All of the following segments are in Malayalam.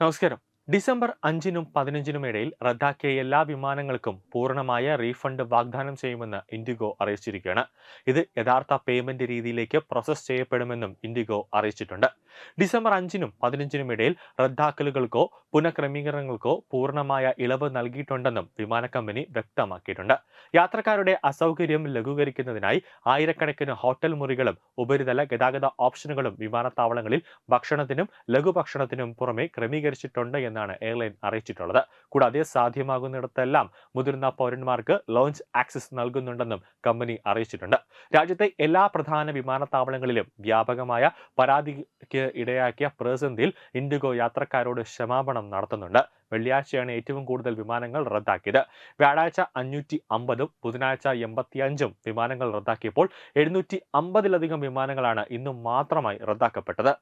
നമസ്കാരം. ഡിസംബർ അഞ്ചിനും പതിനഞ്ചിനും ഇടയിൽ റദ്ദാക്കിയ എല്ലാ വിമാനങ്ങൾക്കും പൂർണമായ റീഫണ്ട് വാഗ്ദാനം ചെയ്യുമെന്ന് ഇൻഡിഗോ അറിയിച്ചിരിക്കുകയാണ്. ഇത് യഥാർത്ഥ പേയ്മെന്റ് രീതിയിലേക്ക് പ്രോസസ് ചെയ്യപ്പെടുമെന്നും ഇൻഡിഗോ അറിയിച്ചിട്ടുണ്ട്. ഡിസംബർ അഞ്ചിനും പതിനഞ്ചിനും ഇടയിൽ റദ്ദാക്കലുകൾക്കോ പുനഃക്രമീകരണങ്ങൾക്കോ പൂർണമായ ഇളവ് നൽകിയിട്ടുണ്ടെന്നും വിമാന കമ്പനി വ്യക്തമാക്കിയിട്ടുണ്ട്. യാത്രക്കാരുടെ അസൗകര്യം ലഘൂകരിക്കുന്നതിനായി ആയിരക്കണക്കിന് ഹോട്ടൽ മുറികളും ഉപരിതല ഗതാഗത ഓപ്ഷനുകളും വിമാനത്താവളങ്ങളിൽ ഭക്ഷണത്തിനും ലഘുഭക്ഷണത്തിനും പുറമെ ക്രമീകരിച്ചിട്ടുണ്ട് എന്നാണ് എയർലൈൻ അറിയിച്ചിട്ടുള്ളത്. കൂടാതെ സാധ്യമാകുന്നിടത്തെല്ലാം മുതിർന്ന പൗരന്മാർക്ക് ലോഞ്ച് ആക്സസ് നൽകുന്നുണ്ടെന്നും കമ്പനി അറിയിച്ചിട്ടുണ്ട്. രാജ്യത്തെ എല്ലാ പ്രധാന വിമാനത്താവളങ്ങളിലും വ്യാപകമായ പരാതിക്ക് ഇടയാക്കിയ പ്രതിസന്ധിയിൽ ഇൻഡിഗോ യാത്രക്കാരോട് ക്ഷമാപണം നടത്തുന്നുണ്ട്. വെള്ളിയാഴ്ചയാണ് ഏറ്റവും കൂടുതൽ വിമാനങ്ങൾ റദ്ദാക്കിയത്. വ്യാഴാഴ്ച അഞ്ഞൂറ്റി അമ്പതും ബുധനാഴ്ച എൺപത്തിയഞ്ചും വിമാനങ്ങൾ റദ്ദാക്കിയപ്പോൾ എഴുന്നൂറ്റി അമ്പതിലധികം വിമാനങ്ങളാണ് ഇന്ന് മാത്രമായി റദ്ദാക്കപ്പെട്ടത്.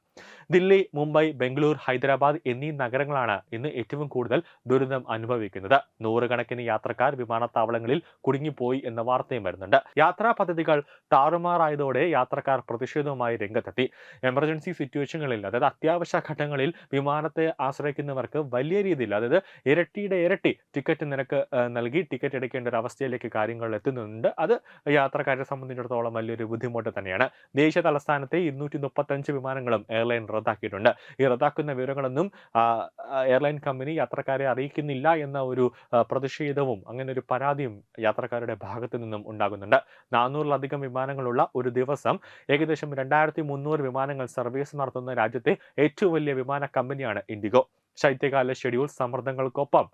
ദില്ലി മുംബൈ ബംഗളൂർ ഹൈദരാബാദ് എന്നീ നഗരങ്ങളാണ് ഇന്ന് ഏറ്റവും കൂടുതൽ ദുരിതം അനുഭവിക്കുന്നത്. നൂറുകണക്കിന് യാത്രക്കാർ വിമാനത്താവളങ്ങളിൽ കുടുങ്ങിപ്പോയി എന്ന വാർത്തയും വരുന്നുണ്ട്. യാത്രാ പദ്ധതികൾ താറുമാറായതോടെ യാത്രക്കാർ പ്രതിഷേധവുമായി രംഗത്തെത്തി. എമർജൻസി സിറ്റുവേഷനുകളിൽ അതായത് അത്യാവശ്യ ഘട്ടങ്ങളിൽ വിമാനത്തെ ആശ്രയിക്കുന്നവർക്ക് വലിയ രീതിയിൽ അതായത് ഇരട്ടിയുടെ ഇരട്ടി ടിക്കറ്റ് നിനക്ക് നൽകി ടിക്കറ്റ് എടുക്കേണ്ട ഒരു അവസ്ഥയിലേക്ക് കാര്യങ്ങൾ എത്തുന്നുണ്ട്. അത് യാത്രക്കാരെ സംബന്ധിച്ചിടത്തോളം വലിയൊരു ബുദ്ധിമുട്ട് തന്നെയാണ്. ദേശീയ തലസ്ഥാനത്തെ ഇരുന്നൂറ്റി മുപ്പത്തഞ്ച് വിമാനങ്ങളും എയർലൈൻ റദ്ദാക്കിയിട്ടുണ്ട്. ഈ റദ്ദാക്കുന്ന വിവരങ്ങളൊന്നും എയർലൈൻ കമ്പനി യാത്രക്കാരെ അറിയിക്കുന്നില്ല എന്ന ഒരു പ്രതിഷേധവും അങ്ങനെ ഒരു പരാതിയും യാത്രക്കാരുടെ ഭാഗത്തു നിന്നും ഉണ്ടാകുന്നുണ്ട്. നാനൂറിലധികം വിമാനങ്ങളുള്ള ഒരു ദിവസം ഏകദേശം രണ്ടായിരത്തി വിമാനങ്ങൾ സർവീസ് നടത്തുന്ന രാജ്യത്തെ ഏറ്റവും വലിയ വിമാന കമ്പനിയാണ് ഇൻഡിഗോ. ശൈത്യകാല ഷെഡ്യൂൾ സമ്മർദ്ദങ്ങൾക്കൊപ്പം.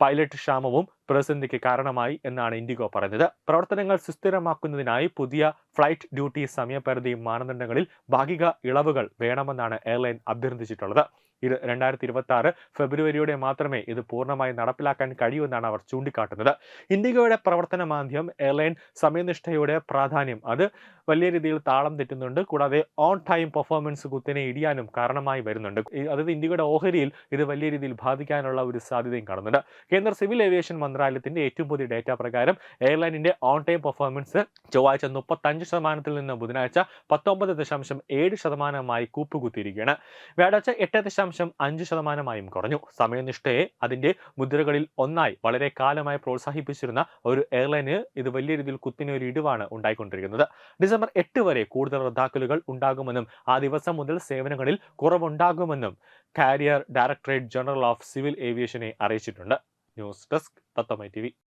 പൈലറ്റ് ക്ഷാമവും പ്രതിസന്ധിക്ക് കാരണമായി എന്നാണ് ഇൻഡിഗോ പറഞ്ഞത് പ്രവർത്തനങ്ങൾ സുസ്ഥിരമാക്കുന്നതിനായി പുതിയ ഫ്ലൈറ്റ് ഡ്യൂട്ടി സമയപരിധി മാനദണ്ഡങ്ങളിൽ ഭാഗിക ഇളവുകൾ വേണമെന്നാണ് എയർലൈൻ അഭ്യർത്ഥിച്ചിട്ടുള്ളത്. ഇത് രണ്ടായിരത്തി ഇരുപത്തി ആറ് ഫെബ്രുവരിയോടെ മാത്രമേ ഇത് പൂർണമായി നടപ്പിലാക്കാൻ കഴിയൂ എന്നാണ് അവർ ചൂണ്ടിക്കാട്ടുന്നത്. ഇൻഡിഗോയുടെ പ്രവർത്തന മാധ്യം എയർലൈൻ സമയനിഷ്ഠയുടെ പ്രാധാന്യം അത് വലിയ രീതിയിൽ താളം തെറ്റുന്നുണ്ട്. കൂടാതെ ഓൺ ടൈം പെർഫോമൻസ് കുത്തിനെ ഇടിയാനും കാരണമായി വരുന്നുണ്ട്. അതായത് ഇന്ത്യയുടെ ഓഹരിയിൽ ഇത് വലിയ രീതിയിൽ ബാധിക്കാനുള്ള ഒരു സാധ്യതയും കാണുന്നുണ്ട്. കേന്ദ്ര സിവിൽ ഏവിയേഷൻ മന്ത്രാലയത്തിന്റെ ഏറ്റവും പുതിയ ഡേറ്റ പ്രകാരം എയർലൈനിന്റെ ഓൺ ടൈം പെർഫോമൻസ് ചൊവ്വാഴ്ച മുപ്പത്തഞ്ച് ശതമാനത്തിൽ നിന്ന് ബുധനാഴ്ച പത്തൊമ്പത് ദശാംശം ഏഴ് ശതമാനമായി കൂപ്പുകുത്തിയിരിക്കുകയാണ്. വ്യാഴാഴ്ച എട്ട് ദശാംശം അഞ്ച് ശതമാനമായും കുറഞ്ഞു. സമയനിഷ്ഠയെ അതിന്റെ മുദ്രകളിൽ ഒന്നായി വളരെ കാലമായി പ്രോത്സാഹിപ്പിച്ചിരുന്ന ഒരു എയർലൈന് ഇത് വലിയ രീതിയിൽ കുത്തിന് ഒരു ഇടിവാണ് ഉണ്ടായിക്കൊണ്ടിരിക്കുന്നത്. ഡിസംബർ എട്ട് വരെ കൂടുതൽ റദ്ദാക്കലുകൾ ഉണ്ടാകുമെന്നും ആ ദിവസം മുതൽ സേവനങ്ങളിൽ കുറവുണ്ടാകുമെന്നും carrier directorate general of civil ഏവിയേഷനെ അറിയിച്ചിട്ടുണ്ട്. ニスデスクバットマイ TV